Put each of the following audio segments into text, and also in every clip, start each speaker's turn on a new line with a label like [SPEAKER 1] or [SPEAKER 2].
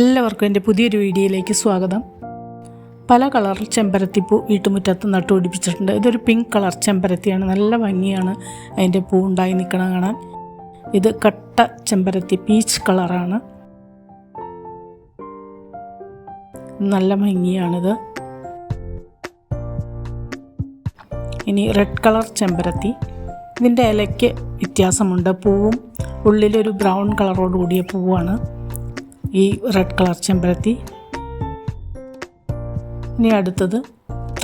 [SPEAKER 1] എല്ലാവർക്കും എന്റെ പുതിയൊരു വീഡിയോയിലേക്ക് സ്വാഗതം. പല കളർ ചെമ്പരത്തിപ്പൂ വീട്ടുമുറ്റത്ത് നട്ടുപിടിപ്പിച്ചിട്ടുണ്ട്. ഇതൊരു പിങ്ക് കളർ ചെമ്പരത്തിയാണ്. നല്ല ഭംഗിയാണ് അതിന്റെ പൂ ഉണ്ടായി നിൽക്കണ കാണാൻ. ഇത് കട്ട ചെമ്പരത്തി പീച്ച് കളറാണ്. നല്ല ഭംഗിയാണിത്. ഇനി റെഡ് കളർ ചെമ്പരത്തി. ഇതിന്റെ ഇലയ്ക്ക് വ്യത്യാസമുണ്ട്. പൂവും ഉള്ളിലൊരു ബ്രൗൺ കളറോട് കൂടിയ പൂവാണ്. ഈ റെഡ് കളർ ചെമ്പരത്തി. ഇനി അടുത്തത്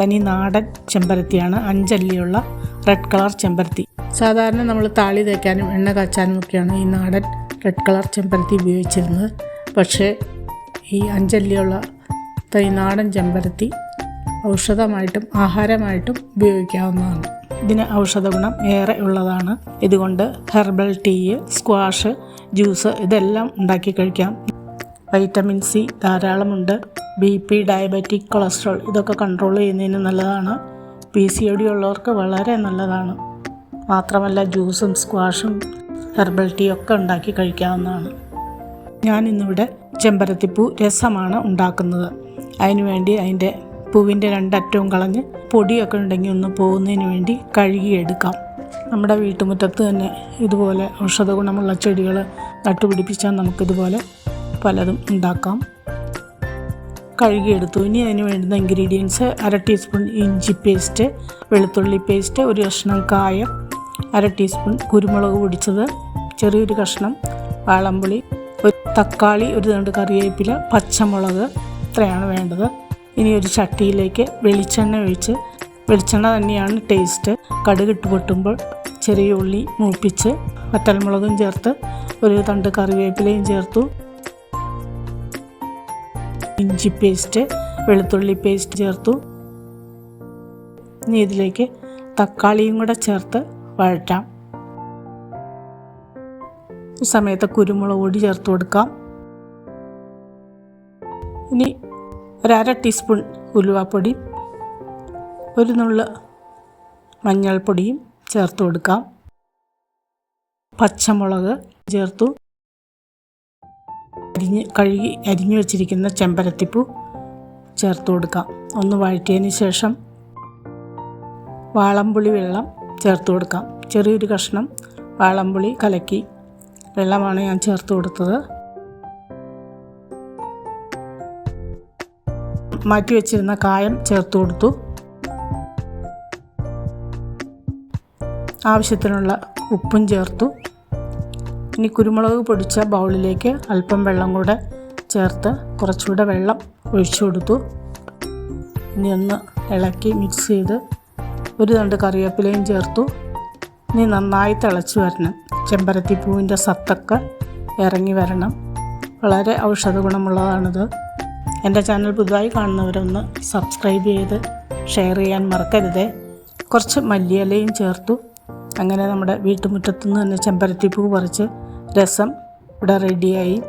[SPEAKER 1] തനി നാടൻ ചെമ്പരത്തിയാണ്. അഞ്ചല്ലിയുള്ള റെഡ് കളർ ചെമ്പരത്തി. സാധാരണ നമ്മൾ താളി തേക്കാനും എണ്ണ കാച്ചാനും ഒക്കെയാണ് ഈ നാടൻ റെഡ് കളർ ചെമ്പരത്തി ഉപയോഗിച്ചിരുന്നത്. പക്ഷേ ഈ അഞ്ചല്ലിയുള്ള തനി നാടൻ ചെമ്പരത്തി ഔഷധമായിട്ടും ആഹാരമായിട്ടും ഉപയോഗിക്കാവുന്നതാണ്. ഇതിന് ഔഷധ ഗുണം ഏറെ ഉള്ളതാണ്. ഇതുകൊണ്ട് ഹെർബൽ ടീ സ്ക്വാഷ് ജ്യൂസ് ഇതെല്ലാം ഉണ്ടാക്കി കഴിക്കാം. വൈറ്റമിൻ സി ധാരാളമുണ്ട്. ബി പി ഡയബറ്റിക് കൊളസ്ട്രോൾ ഇതൊക്കെ കൺട്രോൾ ചെയ്യുന്നതിന് നല്ലതാണ്. പി സി ഒ ഡി ഉള്ളവർക്ക് വളരെ നല്ലതാണ്. മാത്രമല്ല ജ്യൂസും സ്ക്വാഷും ഹെർബൽ ടീ ഒക്കെ ഉണ്ടാക്കി കഴിക്കാവുന്നതാണ്. ഞാൻ ഇന്നിവിടെ ചെമ്പരത്തിപ്പൂ രസമാണ് ഉണ്ടാക്കുന്നത്. അതിനുവേണ്ടി അതിന്റെ പൂവിന്റെ രണ്ടറ്റവും കളഞ്ഞ് പൊടിയൊക്കെ ഉണ്ടെങ്കിൽ ഒന്ന് പോകുന്നതിന് വേണ്ടി കഴുകിയെടുക്കാം. നമ്മുടെ വീട്ടുമുറ്റത്ത് തന്നെ ഇതുപോലെ ഔഷധ ഗുണമുള്ള ചെടികൾ നട്ടുപിടിപ്പിച്ചാൽ നമുക്കിതുപോലെ പലതും ഉണ്ടാക്കാം. കഴുകിയെടുത്തു. ഇനി അതിന് വേണ്ടുന്ന ഇൻഗ്രീഡിയൻസ് അര ടീസ്പൂൺ ഇഞ്ചി പേസ്റ്റ് വെളുത്തുള്ളി പേസ്റ്റ് ഒരു കഷ്ണം കായം അര ടീസ്പൂൺ കുരുമുളക് പൊടിച്ചത് ചെറിയൊരു കഷ്ണം വാളംപുളി ഒരു തക്കാളി ഒരു രണ്ട് കറിവേപ്പില പച്ചമുളക് ഇത്രയാണ് വേണ്ടത്. ഇനി ഒരു ചട്ടിയിലേക്ക് വെളിച്ചെണ്ണ ഒഴിച്ച് വെളിച്ചെണ്ണ തന്നെയാണ് ടേസ്റ്റ് കടുകിട്ട് പൊട്ടുമ്പോൾ ചെറിയ ഉള്ളി മൂപ്പിച്ച് വറ്റൽമുളകും ചേർത്ത് ഒരു തണ്ട് കറിവേപ്പിലയും ചേർത്തു. ഇഞ്ചി പേസ്റ്റ് വെളുത്തുള്ളി പേസ്റ്റ് ചേർത്തു. ഇനി ഇതിലേക്ക് തക്കാളിയും കൂടെ ചേർത്ത് വഴറ്റാം. ഈ സമയത്ത് കുരുമുളക് പൊടി ചേർത്ത് കൊടുക്കാം. ഇനി ഒരര ടീസ്പൂൺ ഉലുവാപ്പൊടി ഒരു നുള്ള് മഞ്ഞൾപ്പൊടിയും ചേർത്ത് കൊടുക്കാം. പച്ചമുളക് ചേർത്തു. അരിഞ്ഞ് കഴുകി അരിഞ്ഞു വെച്ചിരിക്കുന്ന ചെമ്പരത്തിപ്പൂ ചേർത്ത് കൊടുക്കാം. ഒന്ന് വഴറ്റിയതിന് ശേഷം വാളംപുളി വെള്ളം ചേർത്ത് കൊടുക്കാം. ചെറിയൊരു കഷ്ണം വാളംപുളി കലക്കി വെള്ളമാണ് ഞാൻ ചേർത്ത് കൊടുത്തത്. മാറ്റി വെച്ചിരുന്ന കായം ചേർത്ത് കൊടുത്തു. ആവശ്യത്തിനുള്ള ഉപ്പും ചേർത്തു. ഇനി കുരുമുളക് പൊടിച്ച ബൗളിലേക്ക് അല്പം വെള്ളം കൂടെ ചേർത്ത് കുറച്ചുകൂടെ വെള്ളം ഒഴിച്ചു കൊടുത്തു. ഇനി ഒന്ന് ഇളക്കി മിക്സ് ചെയ്ത് ഒരു രണ്ട് കറിവേപ്പിലയും ചേർത്തു. ഇനി നന്നായി തിളച്ച് വരണം. ചെമ്പരത്തി പൂവിന്റെ സത്തൊക്കെ ഇറങ്ങി വരണം. വളരെ ഔഷധ ഗുണമുള്ളതാണിത്. എന്റെ ചാനൽ പുതുതായി കാണുന്നവരൊന്ന് സബ്സ്ക്രൈബ് ചെയ്ത് ഷെയർ ചെയ്യാൻ മറക്കരുതേ. കുറച്ച് മല്ലിയിലയും ചേർത്തു. അങ്ങനെ നമ്മുടെ വീട്ടുമുറ്റത്തു നിന്ന് തന്നെ ചെമ്പരത്തിപ്പൂ പറിച്ച് രസം. ഇവിടെ റെഡിയായി.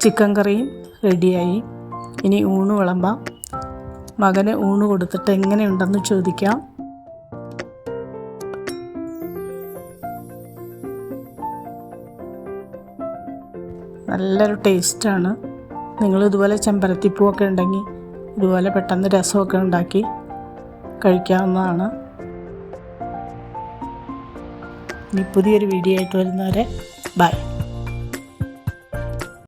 [SPEAKER 1] ചിക്കൻ കറിയും റെഡിയായി. ഇനി ഊണ് വിളമ്പാം. മകന് ഊണ് കൊടുത്തിട്ട് എങ്ങനെയുണ്ടെന്ന് ചോദിക്കാം. നല്ലൊരു ടേസ്റ്റാണ്. നിങ്ങൾ ഇതുപോലെ ചെമ്പരത്തിപ്പൂവൊക്കെ ഉണ്ടെങ്കിൽ ഇതുപോലെ പെട്ടെന്ന് രസമൊക്കെ ഉണ്ടാക്കി കഴിക്കാവുന്നതാണ്. ഇനി പുതിയൊരു വീഡിയോ ആയിട്ട് വരുന്നവരെ ബൈ.